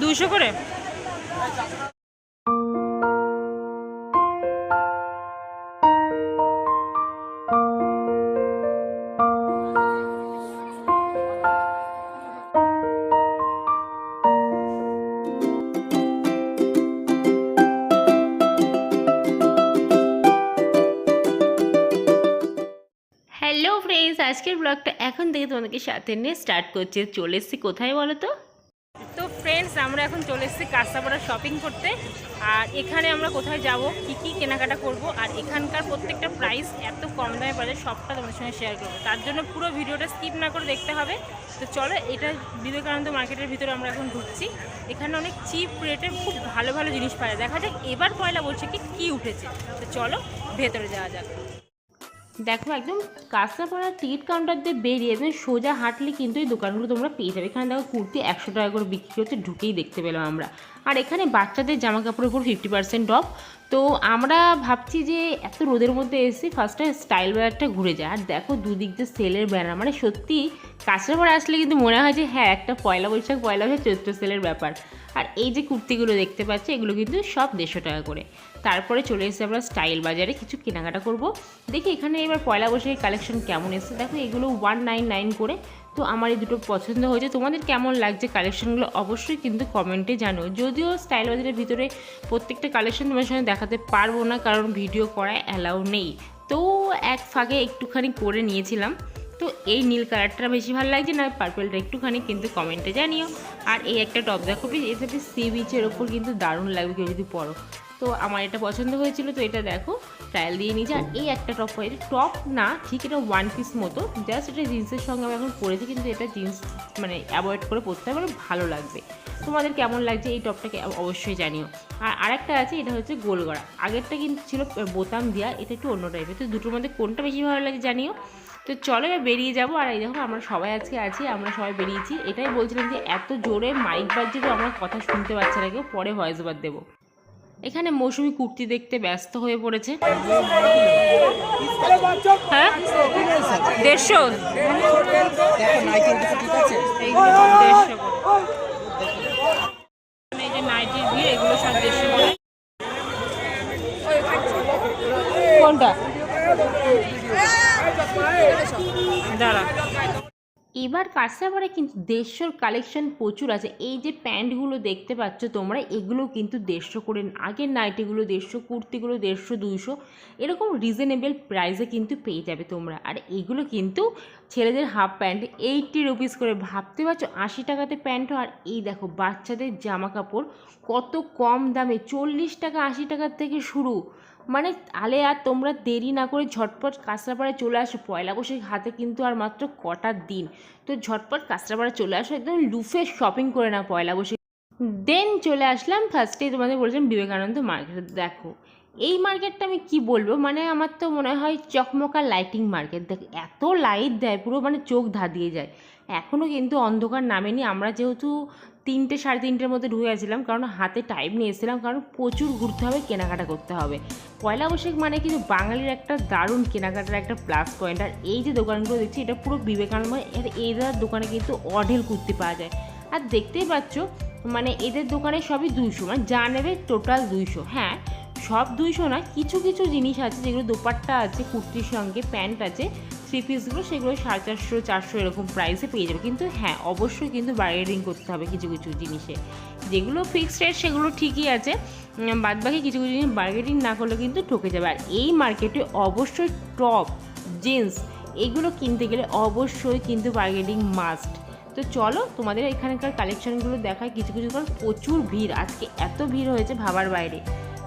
দুশো করে? আজকের ব্লগটা এখন থেকে তোমাদেরকে সাথে নিয়ে স্টার্ট করছে। চলে এসেছি কোথায় বলো তো? ফ্রেন্ডস আমরা এখন চলে এসেছি কাঁচাপাড়া শপিং করতে। আর এখানে আমরা কোথায় যাব, কি কি কেনাকাটা করব, আর এখানকার প্রত্যেকটা প্রাইস এত কম দামে পাওয়া যায়, সবটা তোমাদের সঙ্গে শেয়ার করব। তার জন্য পুরো ভিডিওটা স্কিপ না করে দেখতে হবে। তো চলো, এটা বিবেকানন্দ মার্কেটের ভিতরে আমরা এখন ঢুকছি। এখানে অনেক চিপ রেটে খুব ভালো ভালো জিনিস পাওয়া যায়। দেখা যাক, এবার পয়লা বলছে কি কী উঠেছে। তো চলো, ভেতরে যাওয়া যাক। দেখো, একদম কাঁচরাপাড়া টিকিট কাউন্টার দিয়ে বেরিয়ে একদম সোজা হাঁটলে কিন্তু এই দোকানগুলো তোমরা পেয়ে যাবে। এখানে দেখো, কুর্তি একশো টাকা করে বিক্রি হচ্ছে, ঢুকেই দেখতে পেলাম আমরা। আর এখানে বাচ্চাদের জামা কাপড়ের উপর ফিফটি পার্সেন্ট অফ তো আমরা ভাবছি যে এত রোদের মধ্যে এসেছি ফার্স্টে স্টাইল বাজারটা ঘুরে যায় আর দেখো, দুদিক দিয়ে সেলের ব্যানার মানে সত্যি কাঁচরাপাড়া আসলে কিন্তু মনে হয় যে হ্যাঁ একটা পয়লা বৈশাখ পয়লা বৈশাখ চৈত্র সেলের ব্যাপার। আর এই যে কুর্তিগুলো দেখতে পাচ্ছি, এগুলো কিন্তু সব দেড়শো টাকা করে। তারপরে চলে এসেছি আমরা স্টাইল বাজারে কিছু কেনাকাটা করব। দেখি এখানে এবার পয়লা বৈশাখের কালেকশন কেমন এসেছে। দেখো, এগুলো ওয়ান নাইন নাইন করে। তো আমার এই দুটো পছন্দ হয়েছে। তোমাদের কেমন লাগছে কালেকশনগুলো অবশ্যই কিন্তু কমেন্টে জানো যদিও স্টাইল বাজারের ভিতরে প্রত্যেকটা কালেকশন তোমার সঙ্গে দেখাতে পারব না, কারণ ভিডিও করায় অ্যালাউ নেই। তো এক ফাঁকে একটুখানি করে নিয়েছিলাম। তো এই নীল কালারটা বেশি ভালো লাগছে না পার্পেলটা একটুখানি, কিন্তু কমেন্টে জানিও। আর এই একটা টপ দেখো প্লিজ এটা সি বিচের ওপর কিন্তু দারুণ লাগবে কেউ যদি পরো। তো আমার এটা পছন্দ হয়েছিল, তো এটা দেখো ট্রায়াল দিয়ে নিয়েছি। আর এই একটা টপ এটা টপ না, ঠিক এটা ওয়ান পিস মতো জাস্ট এটা জিন্সের সঙ্গে আমি এখন পরেছি, কিন্তু এটা জিন্স মানে অ্যাভয়েড করে পরতে হবে, ভালো লাগবে। তোমাদের কেমন লাগছে এই টপটাকে অবশ্যই জানিও। আর আরেকটা আছে, এটা হচ্ছে গোলগড়া। আগেরটা কিন্তু ছিল বোতাম দেওয়া এটা একটু অন্য টাইপের তো দুটোর মধ্যে কোনটা বেশি ভালো লাগে জানিও? তো চলো এবার বেরিয়ে যাব। আর এই দেখো আমরা সবাই আজকে আছি আমরা সবাই বেরিয়েছি। এটাই বলছিলাম যে এত জোরে মাইক বাজছে তো আমরা কথা শুনতে পাচ্ছি না কেউ পরে ভয়েস ওভার দেবো। এখানে মৌসুমি কুর্তি দেখতে ব্যস্ত হয়ে পড়েছে। হ্যাঁ? দেড়শো? নাইটির ভিড় এগুলো সব দেড়শো কোনটা? দাঁড়া। এবার কাঁচরাপাড়ে কিন্তু দেড়শোর কালেকশন প্রচুর আছে। এই যে প্যান্টগুলো দেখতে পাচ্ছ তোমরা, এগুলো কিন্তু দেড়শো করে, আগের নাইটিগুলো দেড়শো, কুর্তিগুলো দেড়শো, দুইশো। এরকম রিজনেবল প্রাইসে কিন্তু পেয়ে যাবে তোমরা। আর এগুলো কিন্তু ছেলেদের হাফ প্যান্ট এইটটি রুপিস করে। ভাবতে পারছ, আশি টাকাতে প্যান্ট আর এই দেখো, বাচ্চাদের জামা কাপড় কত কম দামে, চল্লিশ টাকা, আশি টাকার থেকে শুরু। মানে তাহলে আর তোমরা দেরি না করে ঝটপট কাঁচরাপাড়ায় চলে আসো। পয়লা বৈশাখ হাতে কিন্তু আর মাত্র কটা দিন। তো ঝটপট কাঁচরাপাড়ায় চলে আসো, একদম লুফে শপিং করে না পয়লা বৈশাখ। দেন চলে আসলাম ফার্স্টেই তোমাদের বলেছিলাম বিবেকানন্দ মার্কেট দেখো, এই মার্কেটটা আমি কি বলব? মানে আমার তো মনে হয় চকমকা লাইটিং মার্কেট দেখ, এত লাইট দেয়, পুরো মানে চোখ ধাঁধিয়ে যায়। এখনও কিন্তু অন্ধকার নামেনি। আমরা যেহেতু তিনটে সাড়ে তিনটের মধ্যে ঢুকে গেছিলাম, কারণ হাতে টাইম নিয়ে এসেছিলাম, কারণ প্রচুর ঘুরতে হবে, কেনাকাটা করতে হবে। পয়লা বৈশাখ মানে কিন্তু বাঙালির একটা দারুণ কেনাকাটার একটা প্লাস পয়েন্ট আর এই যে দোকানগুলো দেখছি, এটা পুরো বিবেকানন্দ, এর এদের দোকানে কিন্তু অঢেল কুর্তি পাওয়া যায়। আর দেখতেই পাচ্ছ মানে এদের দোকানে সবই দুইশো মানে যা নেবে টোটাল দুইশো। হ্যাঁ সব দুইশো না কিছু কিছু জিনিস আছে যেগুলো দোপাট্টা আছে, কুর্তির সঙ্গে, প্যান্ট আছে থ্রি পিসগুলো সেগুলো সাড়ে চারশো চারশো এরকম প্রাইসে পেয়ে যাবে। কিন্তু হ্যাঁ অবশ্যই কিন্তু বার্গেনিং করতে হবে কিছু কিছু জিনিসে। যেগুলো ফিক্সড রেট সেগুলো ঠিকই আছে। উম, বাদবাকি কিছু কিছু জিনিস বার্গেনিং না করলে কিন্তু ঠকে যাবে। আর এই মার্কেটে অবশ্যই টপ জিন্স এগুলো কিনতে গেলে অবশ্যই কিন্তু বার্গেনিং মাস্ট তো চলো তোমাদের এখানকার কালেকশনগুলো দেখায় কিছু কিছু কারণ প্রচুর ভিড়। আজকে এত ভিড় হয়েছে ভাবার বাইরে।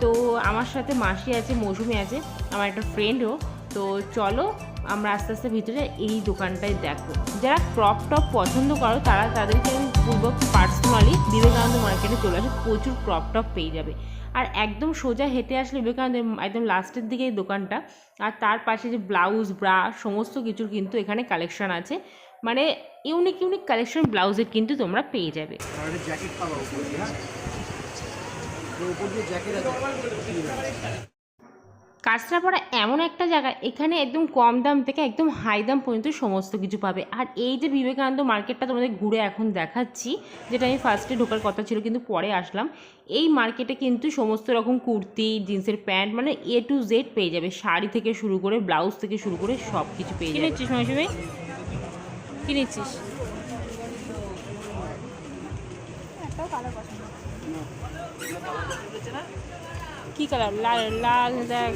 তো আমার সাথে মাসি আছে মৌসুমি আছে আমার একটা ফ্রেন্ডও তো চলো আমরা আস্তে আস্তে ভিতরে এই দোকানটায় দেখো। যারা ক্রপ টপ পছন্দ করো, তারা তাদেরকে আমি বলব পার্সোনালি বিবেকানন্দ মার্কেটে চলে আসে, প্রচুর ক্রপ টপ পেয়ে যাবে। আর একদম সোজা হেঁটে আসলে বিবেকানন্দ একদম লাস্টের দিকে এই দোকানটা। আর তার পাশে যে ব্লাউজ ব্রা সমস্ত কিছুর কিন্তু এখানে কালেকশন আছে। মানে ইউনিক ইউনিক কালেকশন ব্লাউজের কিন্তু তোমরা পেয়ে যাবে। কাঁচরাপাড়া এমন একটা জায়গা এখানে একদম কম দাম থেকে একদম হাই দাম পর্যন্ত সমস্ত কিছু পাবে। আর এই যে বিবেকানন্দ মার্কেটটা তোমাদের ঘুরে এখন দেখাচ্ছি যেটা আমি ফার্স্টে ঢোকার কথা ছিল কিন্তু পরে আসলাম। এই মার্কেটে কিন্তু সমস্ত রকম কুর্তি জিন্সের প্যান্ট মানে এ টু জেড পেয়ে যাবে। শাড়ি থেকে শুরু করে ব্লাউজ থেকে শুরু করে সব কিছু পেয়ে যাবে। কিনেছিস মাসি ভাই? কিনেছিস? কি কালার? লাল লাল, দেখ।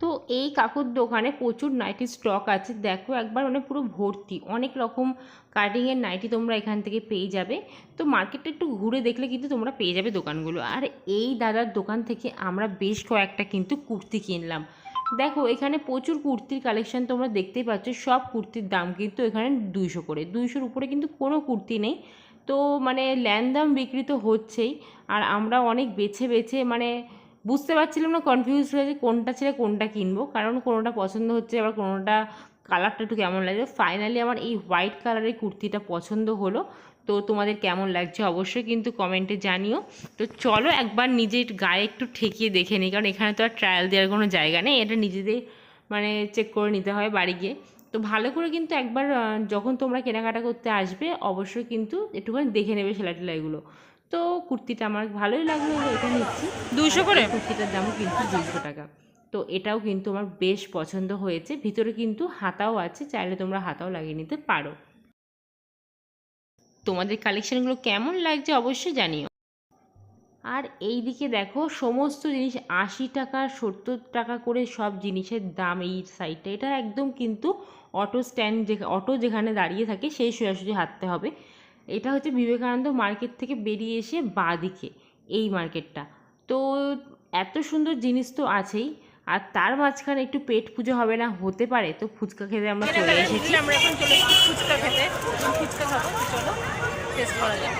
তো এই কাকুর দোকানে প্রচুর নাইটি স্টক আছে। দেখো একবার মানে পুরো ভর্তি। অনেক রকম কাটিংয়ের নাইটি তোমরা এখান থেকে পেয়ে যাবে। তো মার্কেটটা একটু ঘুরে দেখলে কিন্তু তোমরা পেয়ে যাবে দোকানগুলো। আর এই দাদার দোকান থেকে আমরা বেশ কয়েকটা কিন্তু কুর্তি কিনলাম। দেখো, এখানে প্রচুর কুর্তির কালেকশন তোমরা দেখতেই পাচ্ছ, সব কুর্তির দাম কিন্তু এখানে দুইশো করে। দুইশোর উপরে কিন্তু কোনো কুর্তি নেই। তো মানে ল্যান্ডাম বিক্রি তো হচ্ছেই, আর আমরা অনেক বেছে বেছে মানে বুঝতে পারছিলাম না কনফিউজ হয়ে যে কোনটা ছেড়ে কোনটা কিনবো। কারণ কোনোটা পছন্দ হচ্ছে, আবার কোনোটা কালারটা একটু কেমন লাগছে। ফাইনালি আমার এই হোয়াইট কালারের কুর্তিটা পছন্দ হলো। তো তোমাদের কেমন লাগছে অবশ্যই কিন্তু কমেন্টে জানিও। তো চলো একবার নিজের গায়ে একটু ঠেকিয়ে দেখে নিই কারণ এখানে তো আর ট্রায়াল দেওয়ার কোনো জায়গা নেই এটা নিজেদের মানে চেক করে নিতে হয় বাড়ি গিয়ে। তো ভালো করে কিন্তু একবার যখন তোমরা কেনাকাটা করতে আসবে অবশ্যই কিন্তু একটুখানি দেখে নেবে সেলাই টেলাইগুলো তো কুর্তিটা আমার ভালোই লাগল এটা নিচ্ছি। দুশো করে? কুর্তিটার দামও কিন্তু দুশো টাকা। তো এটাও কিন্তু আমার বেশ পছন্দ হয়েছে ভিতরে কিন্তু হাতাও আছে চাইলে তোমরা হাতাও লাগিয়ে নিতে পারো। তোমাদের কালেকশানগুলো কেমন লাগছে অবশ্যই জানিও। আর এই দিকে দেখো, সমস্ত জিনিস আশি টাকা, সত্তর টাকা করে সব জিনিসের দাম এই সাইডটা এটা একদম কিন্তু অটো স্ট্যান্ড যে অটো যেখানে দাঁড়িয়ে থাকে, সেই সোজাসুজি হাঁটতে হবে। এটা হচ্ছে বিবেকানন্দ মার্কেট থেকে বেরিয়ে এসে বাঁ দিকে এই মার্কেটটা। তো এত সুন্দর জিনিস তো আছেই। আর তার মাঝখানে একটু পেট পুজো হবে না হতে পারে। তো ফুচকা খেতে আমরা চলে এসেছি। আমরা এখন চলে এসেছি ফুচকা খেতে। ফুচকা খাব তো চলো টেস্ট করা যাক।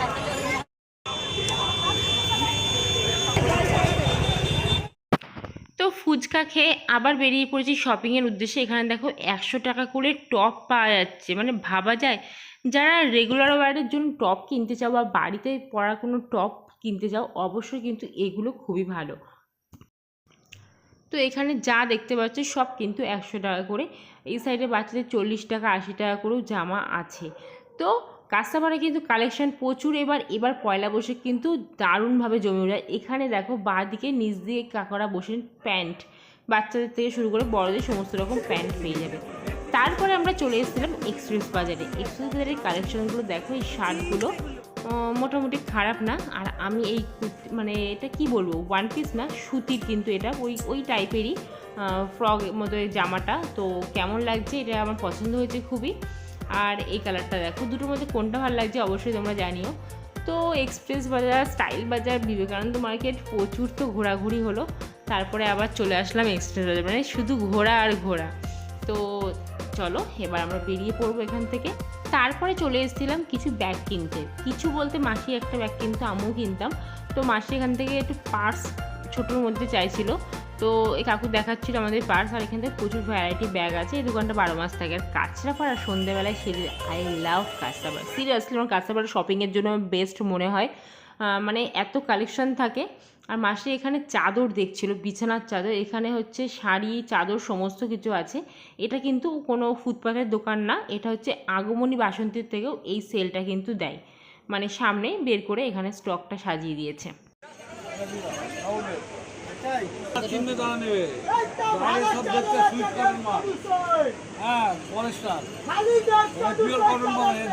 তো ফুচকা খেয়ে আবার বেরিয়ে পড়েছি শপিংয়ের উদ্দেশ্যে। এখানে দেখো একশো টাকা করে টপ পাওয়া যাচ্ছে। মানে ভাবা যায় যারা রেগুলার ওয়ারের জন্য টপ কিনতে চাও বা বাড়িতে পরা কোনো টপ কিনতে চাও অবশ্যই কিন্তু এগুলো খুবই ভালো। তো এখানে যা দেখতে পাচ্ছ সব কিন্তু একশো টাকা করে। এই সাইডে বাচ্চাদের চল্লিশ টাকা, আশি টাকা করেও জামা আছে। তো কাস্টমারে কিন্তু কালেকশন প্রচুর। এবার এবার পয়লা বসে কিন্তু দারুণভাবে জমে যায় এখানে দেখো বাঁ দিকে নিচ দিয়ে কাকরা বসে প্যান্ট। বাচ্চাদের থেকে শুরু করে বড়দের সমস্ত রকম প্যান্ট পেয়ে যাবে। তারপরে আমরা চলে এসেছিলাম এক্সপ্রেস বাজারে। এক্সপ্রেস বাজারের কালেকশনগুলো দেখো, এই শার্টগুলো। মোটামুটি খারাপ না। আর আমি এই মানে এটা কি বলব? ওয়ান পিস না, সুতির কিন্তু এটা। ওই ওই টাইপেরই ফ্রক মতো জামাটা। তো কেমন লাগছে এটা আমার পছন্দ হয়েছে খুবই। আর এই কালারটা দেখো, দুটোর মধ্যে কোনটা ভালো লাগছে অবশ্যই তোমরা জানিও। তো এক্সপ্রেস বাজার স্টাইল বাজার বিবেকানন্দ মার্কেট প্রচুর তো ঘোরাঘুরি হলো। তারপরে আবার চলে আসলাম এক্সপ্রেস বাজার মানে শুধু ঘোরা আর ঘোরা। তো চলো, এবার আমরা বেরিয়ে পড়ব এখান থেকে। তারপরে চলে এসেছিলাম কিছু ব্যাগ কিনতে। কিছু বলতে মাসি একটা ব্যাগ কিনতো, আমিও কিনতাম। তো মাসি এখান থেকে একটু পার্স ছোটোর মধ্যে চাইছিল। তো এই কাকু দেখাচ্ছিল আমাদের পার্স আর এখান থেকে প্রচুর ভ্যারাইটি ব্যাগ আছে। এই দোকানটা বারো মাস থাকে। আর কাঁচরাপাড়া সন্ধ্যেবেলায় সেরে আই লাভ কাঁচরাপাড়া। সিরিয়াসলি আমার কাঁচরাপাড়া শপিংয়ের জন্য বেস্ট মনে হয়। মানে এত কালেকশন থাকে। আর মাসি এখানে চাদর দেখছিল বিছানার চাদর। এখানে হচ্ছে শাড়ি চাদর সমস্ত কিছু আছে। এটা কিন্তু কোনো ফুটপাথের দোকান না এটা হচ্ছে আগমনী বাসন্তীর থেকেও এই সেলটা কিন্তু দেয়। মানে সামনে বের করে এখানে স্টকটা সাজিয়ে দিয়েছে।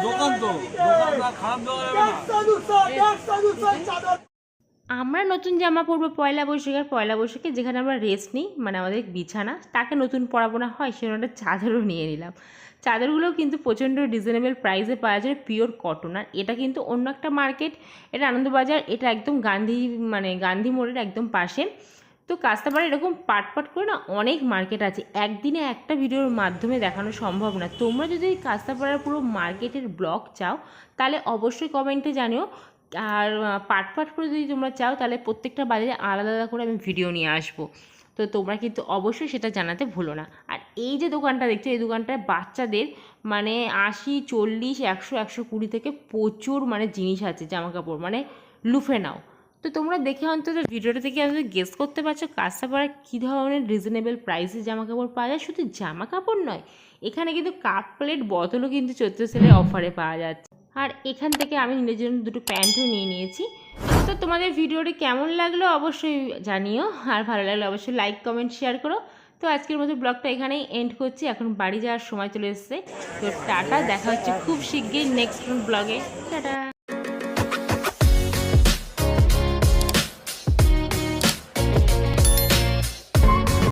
দোকান তো খারাপ আমরা নতুন জামা পরবো পয়লা বৈশাখের পয়লা বৈশাখে যেখানে আমরা রেস্ট নিই মানে আমাদের বিছানা, তাকে নতুন পরাবো না হয় সেরকম একটা চাদরও নিয়ে নিলাম। চাদরগুলোও কিন্তু প্রচণ্ড রিজনেবল প্রাইসে পাওয়া যায় পিওর কটন আর এটা কিন্তু অন্য একটা মার্কেট এটা আনন্দবাজার, এটা একদম গান্ধী মানে গান্ধী মোড়ের একদম পাশে। তো কাস্তাপাড়া এরকম পাট পাট করে না অনেক মার্কেট আছে, একদিনে একটা ভিডিওর মাধ্যমে দেখানো সম্ভব না। তোমরা যদি কাস্তাপাড়ার পুরো মার্কেটের ব্লগ চাও, তাহলে অবশ্যই কমেন্টে জানিও। আর পাট পাট করে যদি তোমরা চাও, তাহলে প্রত্যেকটা বাজারে আলাদা আলাদা করে আমি ভিডিও নিয়ে আসব। তো তোমরা কিন্তু অবশ্যই সেটা জানাতে ভুলো না। আর এই যে দোকানটা দেখছ, এই দোকানটায় বাচ্চাদের মানে আশি, চল্লিশ, একশো একশো কুড়ি থেকে প্রচুর মানে জিনিস আছে জামা কাপড় মানে লুফে নাও। তো তোমরা দেখে অন্তত ভিডিওটা থেকে অন্তত গেস করতে পারছ কাঁচাপাড়ায় কী ধরনের রিজনেবল প্রাইসে জামা কাপড় পাওয়া যায়। শুধু জামা কাপড় নয়, এখানে কিন্তু কাপ প্লেট বোতলও কিন্তু চৈত্র সেলে অফারে পাওয়া যাচ্ছে। আর এখান থেকে আমি নিজের জন্য দুটো প্যান্টও নিয়ে নিয়েছি। তো তোমাদের ভিডিওটি কেমন লাগল অবশ্যই জানিও, আর ভালো লাগলে অবশ্যই লাইক কমেন্ট শেয়ার করো। তো আজকের মতো ব্লগটা এখানেই এন্ড করছি। এখন বাড়ি যাওয়ার সময় চলে এসছে। তো টাটা, দেখা হচ্ছে খুব শিগগির নেক্সট ব্লগে। টাটা।